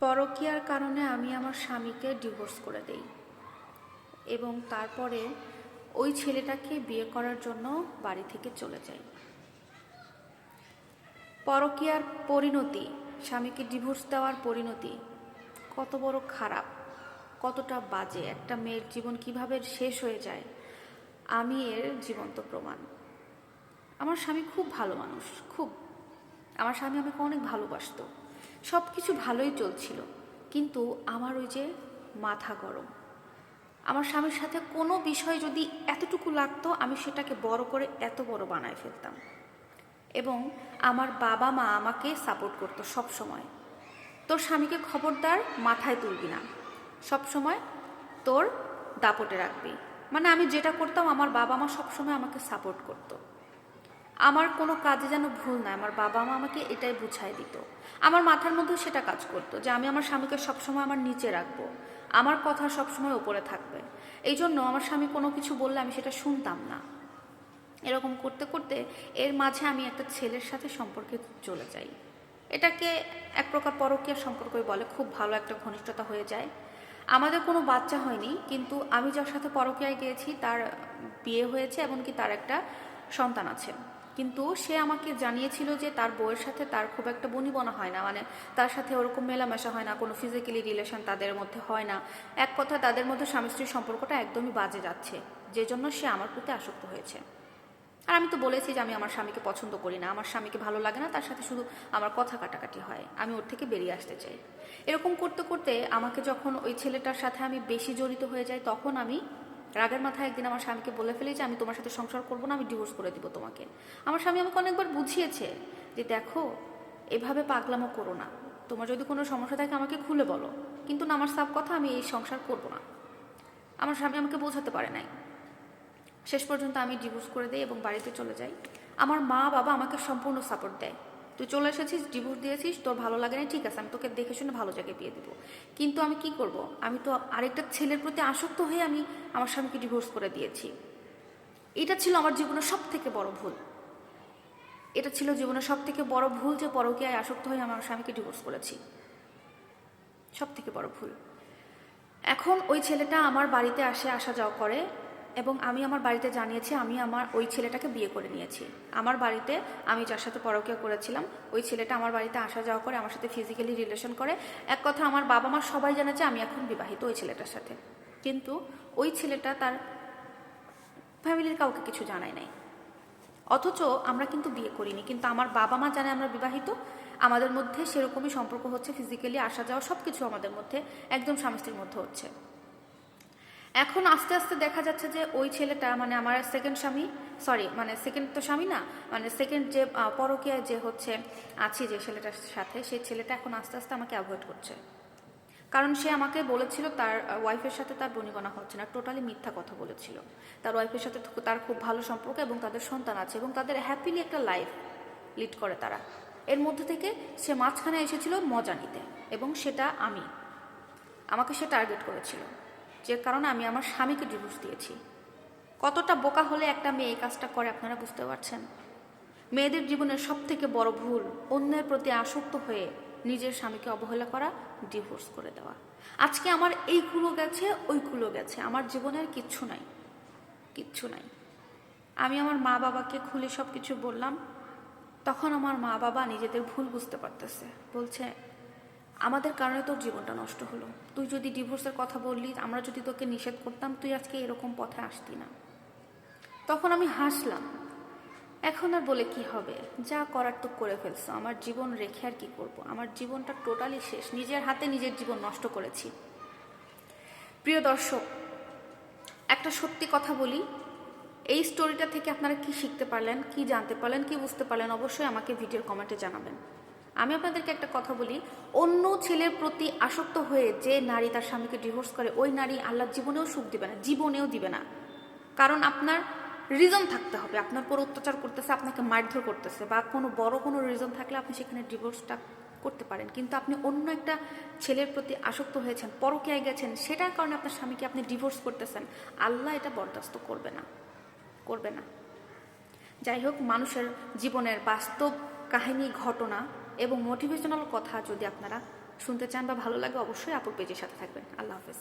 পরকীয়ার কারণে আমি আমার স্বামীকে ডিভোর্স করে দেই এবং তারপরে ওই ছেলেটাকে বিয়ে করার জন্য বাড়ি থেকে চলে যাই। পরকীয়ার পরিণতি, স্বামীকে ডিভোর্স দেওয়ার পরিণতি কত বড় খারাপ, কতটা বাজে, একটা মেয়ের জীবন কীভাবে শেষ হয়ে যায়, আমি এর জীবন্ত প্রমাণ। আমার স্বামী খুব ভালো মানুষ, খুব। আমার স্বামী আমাকে অনেক ভালোবাসতো। সব কিছু ভালোই চলছিল, কিন্তু আমার ওই যে মাথা গরম। আমার স্বামীর সাথে কোনো বিষয় যদি এতটুকু লাগতো, আমি সেটাকে বড় করে এত বড় বানায় ফেলতাম। এবং আমার বাবা মা আমাকে সাপোর্ট করতো সব সময় তোর স্বামীকে খবরদার মাথায় তুলবি না। সব সময় তোর দাপটে রাখবি। মানে আমি যেটা করতাম, আমার বাবা মা সবসময় আমাকে সাপোর্ট করতো। আমার কোনো কাজে যেন ভুল না আমার বাবা মা আমাকে এটাই বুঝাই দিত। আমার মাথার মধ্যেও সেটা কাজ করতো যে আমি আমার স্বামীকে সবসময় আমার নিচে রাখব। আমার কথা সবসময় ওপরে থাকবে। এই জন্য আমার স্বামী কোনো কিছু বললে আমি সেটা শুনতাম না। এরকম করতে করতে এর মাঝে আমি একটা ছেলের সাথে সম্পর্কে চলে যাই। এটাকে এক প্রকার পরকীয় সম্পর্কই বলে। খুব ভালো একটা ঘনিষ্ঠতা হয়ে যায়। আমাদের কোনো বাচ্চা হয়নি, কিন্তু আমি যার সাথে পরকীয়ায় গিয়েছি, তার বিয়ে হয়েছে, এমনকি তার একটা সন্তান আছে। কিন্তু সে আমাকে জানিয়েছিল যে তার বউয়ের সাথে তার খুব একটা বনিবনা হয় না। মানে তার সাথে ওরকম মেলামেশা হয় না, কোনো ফিজিক্যালি রিলেশন তাদের মধ্যে হয় না। এক কথা, তাদের মধ্যে স্বামী স্ত্রীর সম্পর্কটা একদমই বাজে যাচ্ছে, যে জন্য সে আমার প্রতি আসক্ত হয়েছে। আর আমি তো বলেছি যে আমি আমার স্বামীকে পছন্দ করি না, আমার স্বামীকে ভালো লাগে না, তার সাথে শুধু আমার কথা কাটাকাটি হয়, আমি ওর থেকে বেরিয়ে আসতে চাই। এরকম করতে করতে আমাকে যখন ওই ছেলেটার সাথে আমি বেশি জড়িত হয়ে যাই, তখন আমি রাগের মাথায় একদিন আমার স্বামীকে বলে ফেলি যে, আমি তোমার সাথে সংসার করব না, আমি ডিভোর্স করে দিব তোমাকে। আমার স্বামী আমাকে অনেকবার বুঝিয়েছে যে, দেখো, এভাবে পাগলামো করো না। তোমার যদি কোনো সমস্যা থাকে আমাকে খুলে বলো। কিন্তু না, আমার সাব কথা, আমি এই সংসার করব না। আমার স্বামী আমাকে বোঝাতে পারে নাই। শেষ পর্যন্ত আমি ডিভোর্স করে দিই এবং বাড়িতে চলে যাই। আমার মা বাবা আমাকে সম্পূর্ণ সাপোর্ট দেয়। তুই চলে এসেছিস ডিভোর্স দিয়েছিস, তোর ভালো লাগে না ঠিক আছে, আমি তোকে দেখে শুনে ভালো জায়গায় বিয়ে দিব। কিন্তু আমি কি করব? আমি তো আরেকটা ছেলের প্রতি আসক্ত হয়ে আমি আমার স্বামীকে ডিভোর্স করে দিয়েছি। এটা ছিল আমার জীবনের সব থেকে বড় ভুল। এটা ছিল জীবনের সব থেকে বড় ভুল যে পরকীয়ায় আসক্ত হয়ে আমার স্বামীকে ডিভোর্স করেছি। সব থেকে বড় ভুল। এখন ওই ছেলেটা আমার বাড়িতে আসে, আসা যাওয়া করে। এবং আমি আমার বাড়িতে জানিয়েছি, আমি আমার ওই ছেলেটাকে বিয়ে করে নিয়েছি। আমার বাড়িতে আমি যার সাথে পরকীয়া করেছিলাম, ওই ছেলেটা আমার বাড়িতে আসা যাওয়া করে, আমার সাথে ফিজিক্যালি রিলেশন করে। এক কথা, আমার বাবা মা সবাই জানে যে আমি এখন বিবাহিত ওই ছেলেটার সাথে। কিন্তু ওই ছেলেটা তার ফ্যামিলির কাউকে কিছু জানায় নাই। অথচ আমরা কিন্তু বিয়ে করিনি, কিন্তু আমার বাবা মা জানে আমরা বিবাহিত। আমাদের মধ্যে সেরকমই সম্পর্ক হচ্ছে ফিজিক্যালি আসা যাওয়া সব কিছু আমাদের মধ্যে একদম স্বামী স্ত্রীর মধ্যে হচ্ছে। এখন আস্তে আস্তে দেখা যাচ্ছে যে ওই ছেলেটা মানে আমার সেকেন্ড স্বামী সরি মানে সেকেন্ড তো স্বামী না মানে সেকেন্ড যে পরকীয়ায় যে হচ্ছে, আছি যে ছেলেটার সাথে সেই ছেলেটা এখন আস্তে আস্তে আমাকে অ্যাভয়েড করছে। কারণ সে আমাকে বলেছিল তার ওয়াইফের সাথে তার বনিগণা হচ্ছে না টোটালি মিথ্যা কথা বলেছিল। তার ওয়াইফের সাথে তার খুব ভালো সম্পর্ক এবং তাদের সন্তান আছে এবং তাদের হ্যাপিলি একটা লাইফ লিড করে তারা। এর মধ্যে থেকে সে মাঝখানে এসেছিল মজা নিতে এবং সেটা আমি, আমাকে সে টার্গেট করেছিল। যে কারণে আমি আমার স্বামীকে ডিভোর্স দিয়েছি। কতটা বোকা হলে একটা মেয়ে এই কাজটা করে আপনারা বুঝতে পারছেন? মেয়েদের জীবনের সব থেকে বড় ভুল, অন্যের প্রতি আসক্ত হয়ে নিজের স্বামীকে অবহেলা করা ডিভোর্স করে দেওয়া। আজকে আমার এইগুলো গেছে ওইগুলো গেছে। আমার জীবনের কিচ্ছু নাই। কিচ্ছু নাই। আমি আমার মা বাবাকে খুলে সব কিছু বললাম। তখন আমার মা বাবা নিজেদের ভুল বুঝতে পারতেছে। বলছে আমাদের কারণে তোর জীবনটা নষ্ট হলো। তুই যদি ডিভোর্সের কথা বললি, আমরা যদি তোকে নিষেধ করতাম, তুই আজকে এরকম পথে আসতি না। তখন আমি হাসলাম। এখন আর বলে কি হবে? যা করার তো করে ফেলছো। আমার জীবন রেখে আর কি করব? আমার জীবনটা টোটালি শেষ। নিজের হাতে নিজের জীবন নষ্ট করেছি। প্রিয় দর্শক, একটা সত্যি কথা বলি। এই স্টোরিটা থেকে আপনারা কি শিখতে পারলেন, কি জানতে পারলেন, কি বুঝতে পারলেন, অবশ্যই আমাকে ভিডিওর কমেন্টে জানাবেন। আমি আপনাদেরকে একটা কথা বলি। অন্য ছেলের প্রতি আসক্ত হয়ে যে নারী তার স্বামীকে ডিভোর্স করে, ওই নারী আল্লাহর জীবনেও সুখ দিবে না, জীবনেও দিবে না। কারণ আপনার রিজন থাকতে হবে। আপনার উপর অত্যাচার করতেছে, আপনাকে মারধর করতেছে বা কোনো বড় কোনো রিজন থাকলে আপনি সেখানে ডিভোর্সটা করতে পারেন। কিন্তু আপনি অন্য একটা ছেলের প্রতি আসক্ত হয়েছেন, পরকীয়ায় গেছেন, সেটার কারণে আপনার স্বামীকে আপনি ডিভোর্স করতেছেন, আল্লাহ এটা বরদাস্ত করবে না করবে না। যাই হোক, মানুষের জীবনের বাস্তব কাহিনী, ঘটনা এবং মোটিভেশনাল কথা যদি আপনারা শুনতে চান বা ভালো লাগে, অবশ্যই আপুর পেজের সাথে থাকবেন। আল্লাহ হাফেজ।